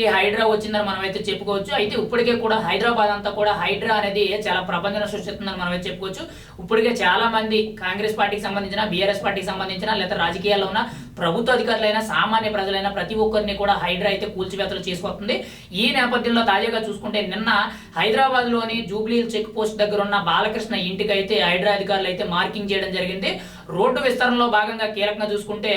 ఈ హైడ్రా వచ్చిందని మనం అయితే చెప్పుకోవచ్చు. అయితే ఇప్పటికే కూడా హైదరాబాద్ అంతా కూడా హైడ్రా అనేది చాలా ప్రపంచం సృష్టిస్తుందని మనం అయితే చెప్పుకోవచ్చు. ఇప్పటికే చాలా మంది కాంగ్రెస్ పార్టీకి సంబంధించిన బీఆర్ఎస్ పార్టీకి సంబంధించిన లేదా రాజకీయాల్లో ఉన్న ప్రభుత్వ అధికారులైన సామాన్య ప్రజలైన ప్రతి ఒక్కరిని కూడా హైడ్రా అయితే కూల్చివేతలు చేసుకొస్తుంది ఈ నేపథ్యంలో తాజాగా చూసుకుంటే నిన్న హైదరాబాద్లోని జూబ్లీ చెక్ పోస్ట్ దగ్గర ఉన్న బాలకృష్ణ ఇంటికి అయితే హైడ్రా అధికారులు అయితే మార్కింగ్ చేయడం జరిగింది. రోడ్డు విస్తరణలో భాగంగా కీలకంగా చూసుకుంటే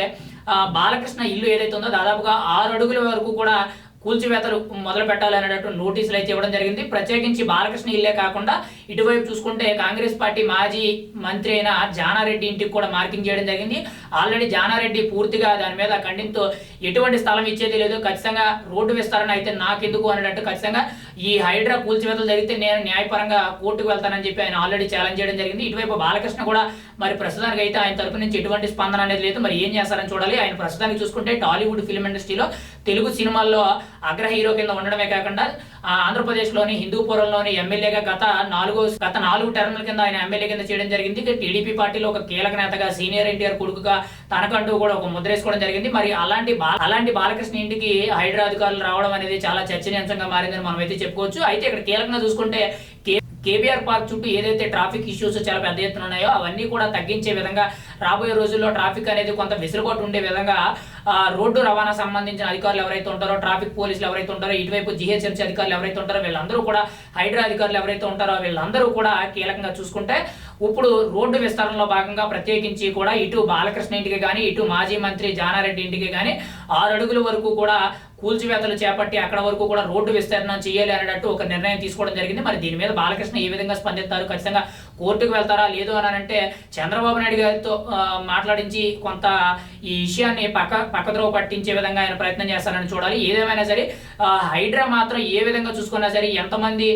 బాలకృష్ణ ఇల్లు ఏదైతే ఉందో దాదాపుగా ఆరు అడుగుల వరకు కూడా కూల్చివేతలు మొదలు పెట్టాలి అనేటట్టు నోటీసులు అయితే ఇవ్వడం జరిగింది. ప్రత్యేకించి బాలకృష్ణ ఇల్లే కాకుండా ఇటువైపు చూసుకుంటే కాంగ్రెస్ పార్టీ మాజీ మంత్రి అయిన జానారెడ్డి ఇంటికి కూడా మార్కింగ్ చేయడం జరిగింది. ఆల్రెడీ జానారెడ్డి పూర్తిగా దాని మీద ఖండింతో ఎటువంటి స్థలం ఇచ్చేది లేదు. ఖచ్చితంగా రోడ్డు విస్తరణ అయితే నాకెందుకు అనేటట్టు ఖచ్చితంగా ఈ హైడ్రా కూల్చివేతలు జరిగితే నేను న్యాయపరంగా కోర్టుకు వెళ్తానని చెప్పి ఆయన ఆల్రెడీ ఛాలెంజ్ చేయడం జరిగింది. ఇటువైపు బాలకృష్ణ కూడా మరి ప్రస్తుతానికి అయితే ఆయన తరపు నుంచి ఎటువంటి స్పందన అనేది లేదు. మరి ఏం చేస్తారని చూడాలి. ఆయన ప్రస్తుతానికి చూసుకుంటే టాలీవుడ్ ఫిల్మ్ ఇండస్ట్రీలో తెలుగు సినిమాల్లో అగ్ర హీరో కింద ఉండడమే కాకుండా ఆంధ్రప్రదేశ్లోని హిందూపురంలోని ఎమ్మెల్యేగా గత నాలుగో గత నాలుగు టర్ముల కింద ఆయన ఎమ్మెల్యే కింద చేయడం జరిగింది. టీడీపీ పార్టీలో ఒక కీలక నేతగా సీనియర్ ఎన్టీఆర్ కొడుకుగా తనకంటూ కూడా ఒక ముద్రేసుకోవడం జరిగింది. మరి అలాంటి అలాంటి బాలకృష్ణ ఇంటికి హైడ్రా అధికారులు రావడం అనేది చాలా చర్చనీయాంశంగా మారిందని మనం అయితే చెప్పుకోవచ్చు. అయితే ఇక్కడ కీలకంగా చూసుకుంటే కే కేబీఆర్ పార్క్ చుట్టూ ఏదైతే ట్రాఫిక్ ఇష్యూస్ చాలా పెద్ద ఎత్తున ఉన్నాయో అవన్నీ కూడా తగ్గించే విధంగా రాబోయే రోజుల్లో ట్రాఫిక్ అనేది కొంత వెసులుబాటు ఉండే విధంగా రోడ్డు రవాణా సంబంధించిన అధికారులు ఎవరైతే ఉంటారో ట్రాఫిక్ పోలీసులు ఎవరైతే ఉంటారో ఇటువైపు జిహెచ్ఎంసీ అధికారులు ఎవరైతే ఉంటారో వీళ్ళందరూ కూడా హైడ్రా అధికారులు ఎవరైతే ఉంటారో వీళ్ళందరూ కూడా కీలకంగా చూసుకుంటే ఇప్పుడు రోడ్డు విస్తరణలో భాగంగా ప్రత్యేకించి కూడా ఇటు బాలకృష్ణ ఇంటికి కానీ ఇటు మాజీ మంత్రి జానారెడ్డి ఇంటికి కానీ ఆరు అడుగుల వరకు కూడా కూల్చివేతలు చేపట్టి అక్కడ వరకు కూడా రోడ్డు విస్తరణ చేయాలి అన్నట్టు ఒక నిర్ణయం తీసుకోవడం జరిగింది. మరి దీని మీద బాలకృష్ణ ఏ విధంగా స్పందిస్తారు? ఖచ్చితంగా కోర్టుకు వెళ్తారా లేదు అని అంటే చంద్రబాబు నాయుడు గారితో మాట్లాడించి కొంత ఈ విషయాన్ని పక్క పక్కద్రోవ పట్టించే విధంగా ఆయన ప్రయత్నం చేస్తారని చూడాలి. ఏదేమైనా సరే హైడ్రా మాత్రం ఏ విధంగా చూసుకున్నా సరే ఎంతమంది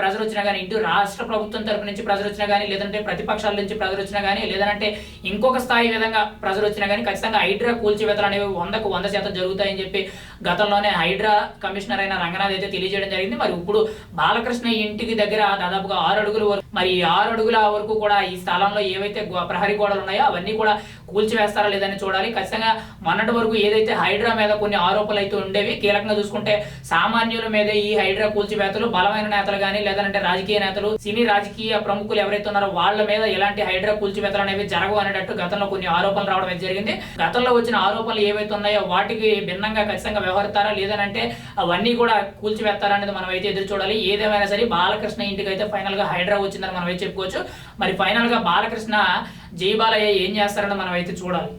ప్రజలు వచ్చినా కానీ ఇటు రాష్ట్ర ప్రభుత్వం తరపు నుంచి ప్రజలు వచ్చినా కానీ లేదంటే ప్రతిపక్షాల నుంచి ప్రజలు వచ్చినా కానీ లేదంటే ఇంకొక స్థాయి విధంగా ప్రజలు వచ్చినా కానీ ఖచ్చితంగా హైడ్రా కూల్చివేతలు అనేవి వందకు వంద శాతం జరుగుతాయని చెప్పి గతంలోనే హైడ్రా కమిషనర్ అయిన రంగనాథ్ అయితే తెలియజేయడం జరిగింది. మరి ఇప్పుడు బాలకృష్ణ ఇంటికి దగ్గర దాదాపుగా ఆరు అడుగుల వరకు మరి ఆరు అడుగుల వరకు కూడా ఈ స్థలంలో ఏవైతే గో- ప్రహరీ గోడలు ఉన్నాయో అవన్నీ కూడా కూల్చివేస్తారా లేదని చూడాలి. ఖచ్చితంగా మొన్నటి వరకు ఏదైతే హైడ్రా మీద కొన్ని ఆరోపణలు అయితే ఉండేవి కీలకంగా చూసుకుంటే సామాన్యుల మీద ఈ హైడ్రా కూల్చివేతలు బలమైన నేతలు కానీ లేదంటే రాజకీయ నేతలు సినీ రాజకీయ ప్రముఖులు ఎవరైతే ఉన్నారో వాళ్ళ మీద ఎలాంటి హైడ్రా కూల్చివేతలు అనేవి జరగవు అనేటట్టు గతంలో కొన్ని ఆరోపణలు రావడం అయితే జరిగింది. గతంలో వచ్చిన ఆరోపణలు ఏవైతే ఉన్నాయో వాటికి భిన్నంగా ఖచ్చితంగా వ్యవహరిస్తారా లేదనంటే అవన్నీ కూడా కూల్చివేస్తారా అనేది మనం అయితే ఎదురు చూడాలి. ఏదేమైనా సరే బాలకృష్ణ ఇంటికి అయితే ఫైనల్గా హైడ్రా వచ్చిందని మనం అయితే చెప్పుకోవచ్చు. మరి ఫైనల్గా బాలకృష్ణ జై బాలయ్య ఏం చేస్తారని మనం అయితే చూడాలి.